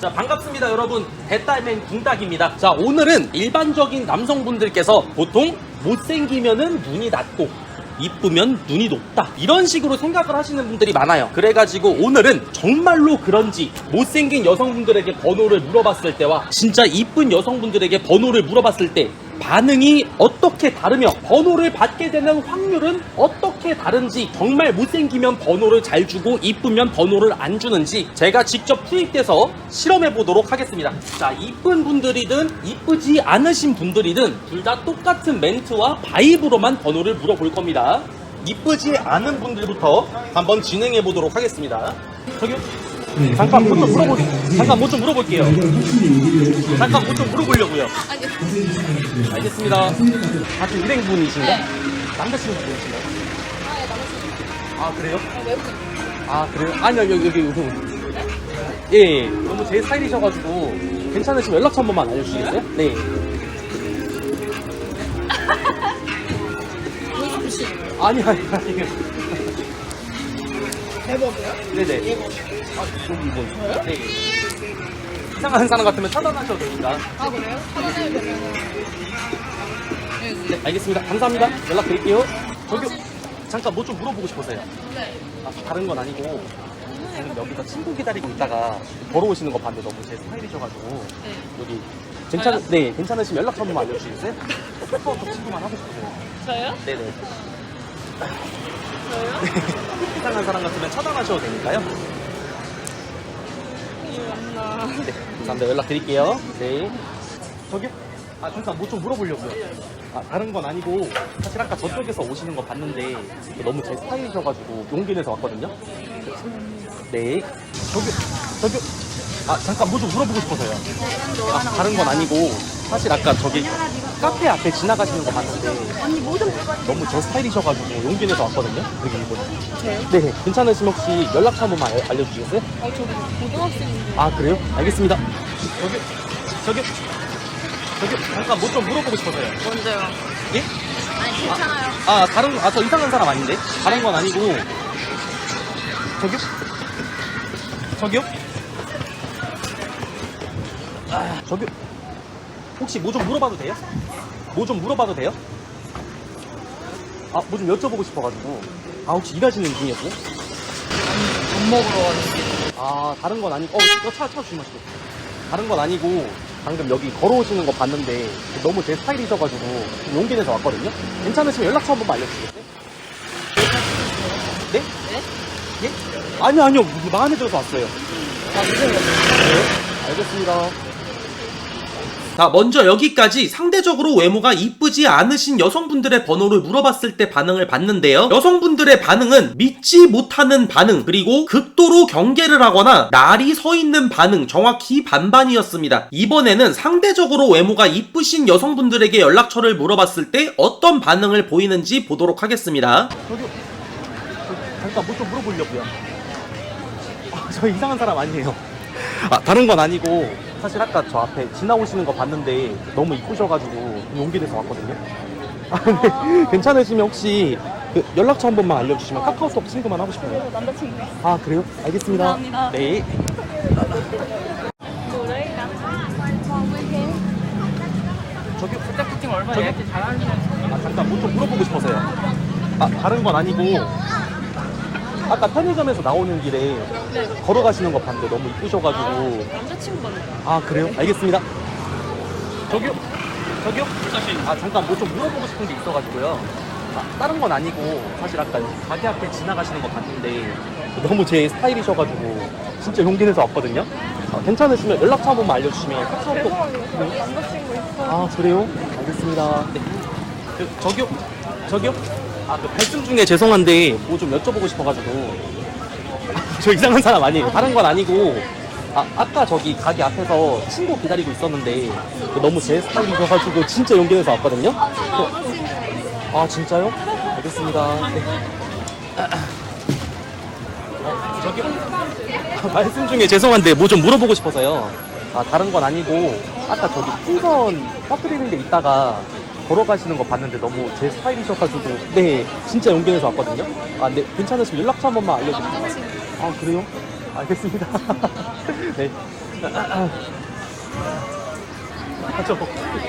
자 반갑습니다 여러분. 배달맨 붕닭입니다. 자 오늘은 일반적인 남성분들께서 보통 못생기면은 눈이 낮고 이쁘면 눈이 높다. 이런 식으로 생각을 하시는 분들이 많아요. 그래가지고 오늘은 정말로 그런지 못생긴 여성분들에게 번호를 물어봤을 때와 진짜 이쁜 여성분들에게 번호를 물어봤을 때 반응이 어떻게 다르며 번호를 받게 되는 확률은 어떻게 다른지 정말 못생기면 번호를 잘 주고 이쁘면 번호를 안 주는지 제가 직접 투입돼서 실험해 보도록 하겠습니다. 자, 이쁜 분들이든 이쁘지 않으신 분들이든 둘 다 똑같은 멘트와 바이브로만 번호를 물어볼 겁니다. 이쁘지 않은 분들부터 한번 진행해 보도록 하겠습니다. 저기요. 잠깐 뭐 좀 물어볼 잠깐 뭐 좀 물어볼게요. 잠깐 뭐 좀 물어보려고요. 알겠습니다. 같은 일행 분이신가 요? 남자친구 분이신가요? 아 그래요? 아 그래요? 아니요 여기 여기 여기 예, 예 너무 제 스타일이셔가지고 괜찮으시면 연락처 한 번만 알려주시겠어요? 네 아니 아니 아니 대박이요? 네네 아 여기 이거 네 이상한 사람 같으면 차단하셔도 됩니다 아 그래요? 차단해야 되면 네 알겠습니다 감사합니다 연락드릴게요 저기 잠깐 뭐 좀 물어보고 싶어서요 네. 아, 다른 건 아니고 지금 여기서 친구 기다리고 있다가 걸어오시는 거 봤는데 너무 제 스타일이셔가지고 네. 여기 괜찮 네 괜찮으시면 연락처 한 번만 알려주시겠어요? 카카오톡 친구만 하고 싶어서요. 저요? 네네. 저요? 이상한 사람 같으면 차단하셔도 되니까요. 이거 맞나? 네 감사합니다. 연락 드릴게요. 네. 저기요? 아 잠깐 뭐 좀 물어보려고요. 아 다른 건 아니고 사실 아까 저쪽에서 오시는 거 봤는데 너무 제 스타일이셔가지고 용기 내서 왔거든요. 네. 저기 저기 아 잠깐 뭐 좀 물어보고 싶어서요. 아, 다른 건 아니고 사실 아까 저기 카페 앞에 지나가시는 거 봤는데 너무 제 스타일이셔가지고 용기 내서 왔거든요. 여기 이분. 저요? 네. 괜찮으시면 혹시 연락처 한 번만 알- 알려주시겠어요? 아 저도 고등학생인데. 아 그래요? 알겠습니다. 저기 저기 저기 잠깐 뭐 좀 물어보고 싶어서요. 먼저요. 예? 아니 괜찮아요. 아 다른 아 저 이상한 사람 아닌데 다른 건 아니고 저기요? 저기요? 아 저기 혹시 뭐 좀 물어봐도 돼요? 뭐 좀 물어봐도 돼요? 아 뭐 좀 여쭤보고 싶어가지고 아 혹시 일하시는 중이었어요? 밥 먹으러 왔어요. 아 다른 건 아니고 어차차 주무시고 다른 건 아니고 방금 여기 걸어오시는 거 봤는데 너무 제 스타일이셔가지고 좀 용기 내서 왔거든요 괜찮으시면 연락처 한 번만 알려주시겠어요? 네? 네? 예? 아니요 아니요 마음에 들어서 왔어요 아 거? 네 알겠습니다 자, 먼저 여기까지 상대적으로 외모가 이쁘지 않으신 여성분들의 번호를 물어봤을 때 반응을 봤는데요. 여성분들의 반응은 믿지 못하는 반응, 그리고 극도로 경계를 하거나 날이 서 있는 반응, 정확히 반반이었습니다. 이번에는 상대적으로 외모가 이쁘신 여성분들에게 연락처를 물어봤을 때 어떤 반응을 보이는지 보도록 하겠습니다. 저기, 잠깐 뭐 좀 물어보려고요. 아, 저 이상한 사람 아니에요. 아, 다른 건 아니고 사실 아까 저 앞에 지나오시는 거 봤는데 너무 이쁘셔가지고 용기 내서 왔거든요. 아, 근데 괜찮으시면 혹시 그 연락처 한 번만 알려주시면 카카오톡 친구만 하고 싶어요. 저 남자친구. 아 그래요? 알겠습니다. 감사합니다. 네. 저기 부팅 얼마 저기? 아 잠깐 뭐 좀 물어보고 싶어서요. 아 다른 건 아니고 아까 편의점에서 나오는 길에 네. 걸어가시는 거 봤는데 너무 이쁘셔가지고 남자친구 만나요. 아 그래요? 알겠습니다. 저기요? 저기요? 아 잠깐 뭐 좀 물어보고 싶은 게 있어가지고요. 아, 다른 건 아니고 사실 아까 가게 앞에 지나가시는 거 봤는데 너무 제 스타일이셔가지고 진짜 용기 내서 왔거든요. 아, 괜찮으시면 연락처 한 번만 알려주시면 카카오톡. 남자친구 있어요. 아 그래요? 알겠습니다. 네. 그, 저기요? 저기요? 아 그 발등 중에 죄송한데 뭐 좀 여쭤보고 싶어가지고 저 이상한 사람 아니에요. 다른 건 아니고 아 아까 저기 가게 앞에서 친구 기다리고 있었는데 그 너무 제 스타일이셔가지고 진짜 용기 내서 왔거든요. 그- 아 진짜요? 알겠습니다. 네. 어, 저기요? 아, 말씀 중에 죄송한데 뭐 좀 물어보고 싶어서요. 아 다른 건 아니고 아까 저기 풍선 퍼뜨리는 데 있다가 걸어가시는 거 봤는데 너무 제 스타일이셔가지고 네 진짜 용기 내서 왔거든요. 아 네 괜찮으시면 연락처 한 번만 알려주세요. 아 그래요? 알겠습니다. 네 아, 저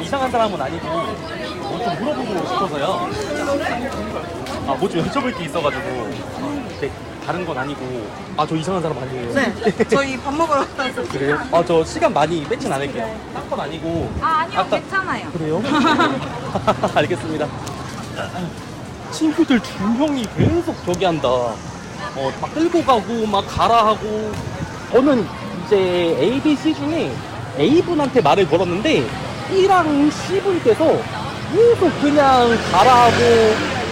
이상한 사람은 아니고 뭐좀 물어보고 싶어서요. 아, 뭐 좀 여쭤볼 게 있어가지고. 네, 다른 건 아니고. 아, 저 이상한 사람 아니에요. 네, 저희 밥 먹으러 가서 그래요? 아, 저 시간 많이 뺏진 않을게요. 딴 건 아니고. 아 아니요 아까- 괜찮아요. 그래요? 알겠습니다. 친구들 두 명이 계속 저기 한다. 어, 막 끌고 가고, 막 가라 하고. 저는 이제 A, B, C 중에 A분한테 말을 걸었는데, B랑 C분께서 계속 그냥 가라 하고,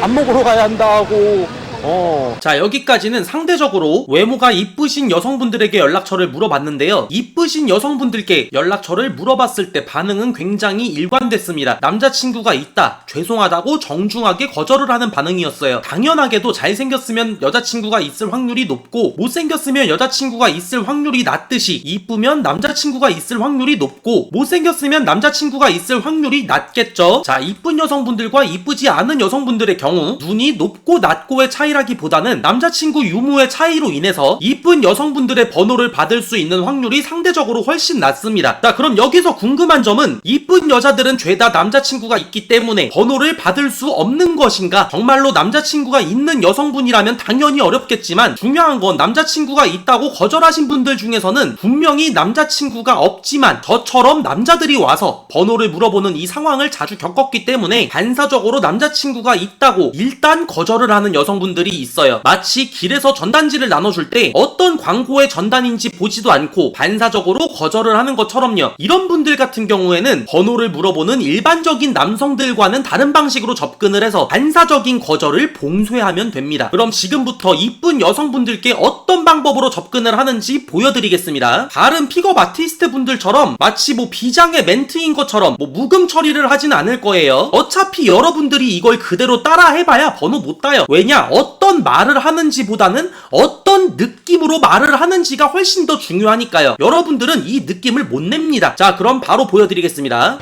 밥 먹으러 가야 한다 하고, 어. 자, 여기까지는 상대적으로 외모가 이쁘신 여성분들에게 연락처를 물어봤는데요. 이쁘신 여성분들께 연락처를 물어봤을 때 반응은 굉장히 일관됐습니다. 남자친구가 있다. 죄송하다고 정중하게 거절을 하는 반응이었어요. 당연하게도 잘생겼으면 여자친구가 있을 확률이 높고, 못생겼으면 여자친구가 있을 확률이 낮듯이, 이쁘면 남자친구가 있을 확률이 높고, 못생겼으면 남자친구가 있을 확률이 낮겠죠. 자, 이쁜 여성분들과 이쁘지 않은 여성분들의 경우, 눈이 높고 낮고의 차이 라기보다는 남자친구 유무의 차이로 인해서 이쁜 여성분들의 번호를 받을 수 있는 확률이 상대적으로 훨씬 낮습니다. 자, 그럼 여기서 궁금한 점은 이쁜 여자들은 죄다 남자친구가 있기 때문에 번호를 받을 수 없는 것인가? 정말로 남자친구가 있는 여성분이라면 당연히 어렵겠지만 중요한 건 남자친구가 있다고 거절하신 분들 중에서는 분명히 남자친구가 없지만 저처럼 남자들이 와서 번호를 물어보는 이 상황을 자주 겪었기 때문에 반사적으로 남자친구가 있다고 일단 거절을 하는 여성분들이 있어요. 마치 길에서 전단지를 나눠줄 때 어떤 광고의 전단인지 보지도 않고 반사적으로 거절을 하는 것처럼요. 이런 분들 같은 경우에는 번호를 물어보는 일반적인 남성들과는 다른 방식으로 접근을 해서 반사적인 거절을 봉쇄하면 됩니다. 그럼 지금부터 이쁜 여성분들께 어떤 방법으로 접근을 하는지 보여드리겠습니다. 다른 픽업 아티스트 분들처럼 마치 뭐 비장의 멘트인 것처럼 뭐 묵음 처리를 하진 않을 거예요. 어차피 여러분들이 이걸 그대로 따라 해봐야 번호 못 따요. 왜냐? 어떤 말을 하는지보다는 어떤 느낌으로 말을 하는지가 훨씬 더 중요하니까요. 여러분들은 이 느낌을 못 냅니다. 자, 그럼 바로 보여드리겠습니다.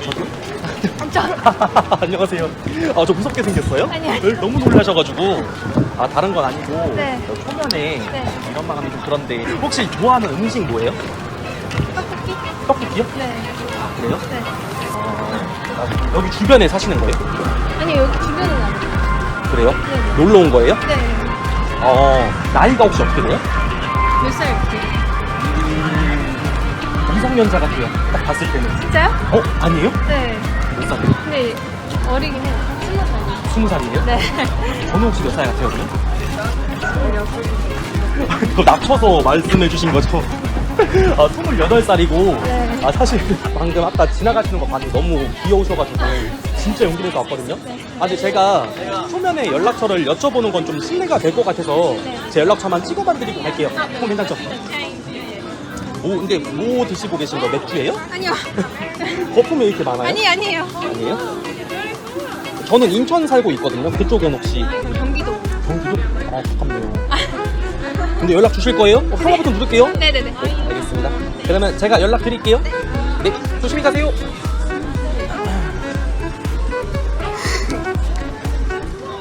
안녕하세요. 아, 저 무섭게 생겼어요? 아니, 아니. 늘 너무 놀라셔가지고. 아, 다른 건 아니고. 네. 저 초면에 네. 이런 말 하면 좀 그런데. 혹시 좋아하는 음식 뭐예요? 떡볶이? 떡볶이요? 네. 그래요? 네. 아, 여기 주변에 사시는 거예요? 아니 여기 주변은 아니에요. 그래요? 네. 놀러 온 거예요? 네. 어, 나이가 혹시 어떻게 돼요? 몇 살이지? 미성년자 같아요. 딱 봤을 때는. 진짜요? 어? 아니에요? 네. 몇 살이에요? 근데 어리긴 해요. 스무 살. 스무 살이에요? 네. 저는 혹시 몇 살 같아요, 그럼? 그거 낮춰서 말씀해 주신 거죠? 아, 28살이고. 네. 아, 사실 방금 아까 지나가시는 거 봤는데 너무 귀여우셔가지고 진짜 용기 내서 왔거든요? 아, 근데 제가 초면에 연락처를 여쭤보는 건 좀 신뢰가 될 것 같아서 네. 제 연락처만 찍어만 드리고 갈게요. 그럼 괜찮죠? 뭐, 근데 뭐 드시고 계신 거 맥주예요? 아니요. 거품이 왜 이렇게 많아요? 아니 아니에요. 아니에요? 저는 인천 살고 있거든요. 그쪽은 혹시 경기도. 경기도? 아, 가깝네요. 근데 연락 주실 거예요? 어, 상호 버튼 누를게요. 네네네. 알겠습니다. 그러면 제가 연락 드릴게요. 네, 조심히 가세요.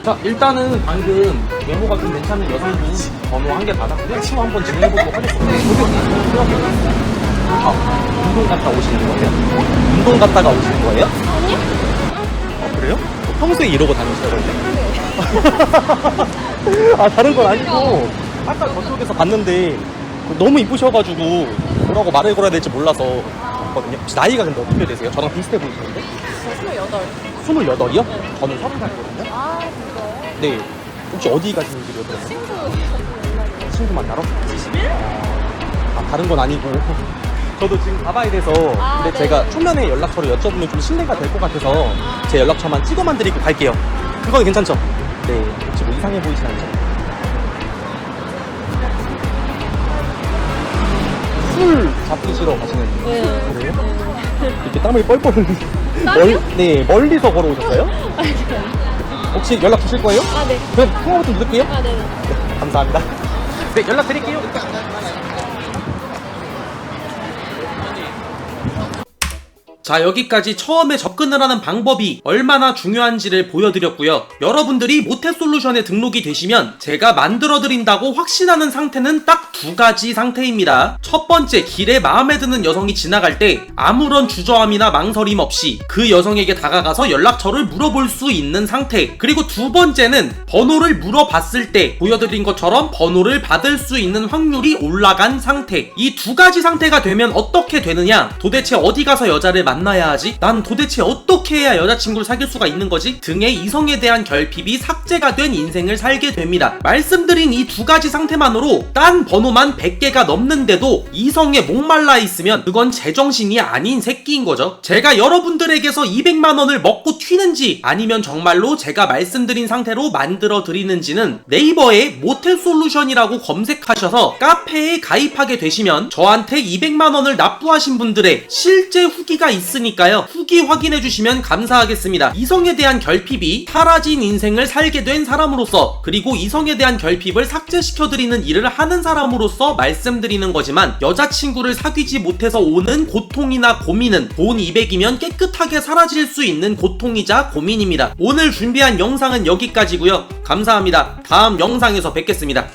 자, 일단은 방금 외모가 좀 괜찮은 여성분 번호 한 개 받았고요. 친구 한번 진행해보도록 하겠습니다. 아, 운동 갔다 오시는 거예요? 운동 갔다가 오시는 거예요? 아니요? 아, 그래요? 평소에 이러고 다니시는 건데? 아, 다른 건 아니고, 아까 저쪽에서 봤는데, 너무 이쁘셔가지고, 뭐라고 말을 걸어야 될지 몰라서 왔거든요. 혹시 나이가 근데 어떻게 되세요? 저랑 비슷해 보이시는데? 저 스물여덟. 28이요? 저는 30살이거든요. 아 진짜요? 네. 혹시 어디 가시는지 여쭤봐요. 친구 연락이. 친구 만나러? 아, 다른 건 아니고. 저도 지금 가봐야 돼서. 아, 근데 네. 제가 초면에 연락처를 여쭤보면 좀 신뢰가 될 것 같아서 제 연락처만 찍어만 드리고 갈게요. 그건 괜찮죠? 네. 혹시 뭐 이상해 보이진 않죠? 술 잡수시러 가시는 네. 그래요? 이렇게 땀을 뻘뻘 흘리? 멀, 네, 멀리서 걸어오셨어요? 혹시 연락 주실 거예요? 아 네. 그럼 통화 버튼 누를게요. 아 네네. 네, 감사합니다. 네, 연락 드릴게요. 자, 여기까지 처음에 접근을 하는 방법이 얼마나 중요한지를 보여드렸고요. 여러분들이 모태 솔루션에 등록이 되시면 제가 만들어드린다고 확신하는 상태는 딱 두 가지 상태입니다. 첫 번째, 길에 마음에 드는 여성이 지나갈 때 아무런 주저함이나 망설임 없이 그 여성에게 다가가서 연락처를 물어볼 수 있는 상태. 그리고 두 번째는 번호를 물어봤을 때 보여드린 것처럼 번호를 받을 수 있는 확률이 올라간 상태. 이 두 가지 상태가 되면 어떻게 되느냐? 도대체 어디 가서 여자를 만나야 하지? 난 도대체 어떻게 해야 여자친구를 사귈 수가 있는 거지? 등의 이성에 대한 결핍이 삭제가 된 인생을 살게 됩니다. 말씀드린 이 두 가지 상태만으로 딴 번호만 100개가 넘는데도 이성에 목말라 있으면 그건 제정신이 아닌 새끼인 거죠. 제가 여러분들에게서 200만 원을 먹고 튀는지 아니면 정말로 제가 말씀드린 상태로 만들어 드리는지는 네이버에 모텔 솔루션이라고 검색하셔서 카페에 가입하게 되시면 저한테 200만 원을 납부하신 분들의 실제 후기가 있으니까요. 후기 확인해 주시면 감사하겠습니다. 이성에 대한 결핍이 사라진 인생을 살게 된 사람으로서 그리고 이성에 대한 결핍을 삭제시켜 드리는 일을 하는 사람으로서 말씀드리는 거지만 여자친구를 사귀지 못해서 오는 고통이나 고민은 돈 200이면 깨끗하게 사라질 수 있는 고통이자 고민입니다. 오늘 준비한 영상은 여기까지고요. 감사합니다. 다음 영상에서 뵙겠습니다.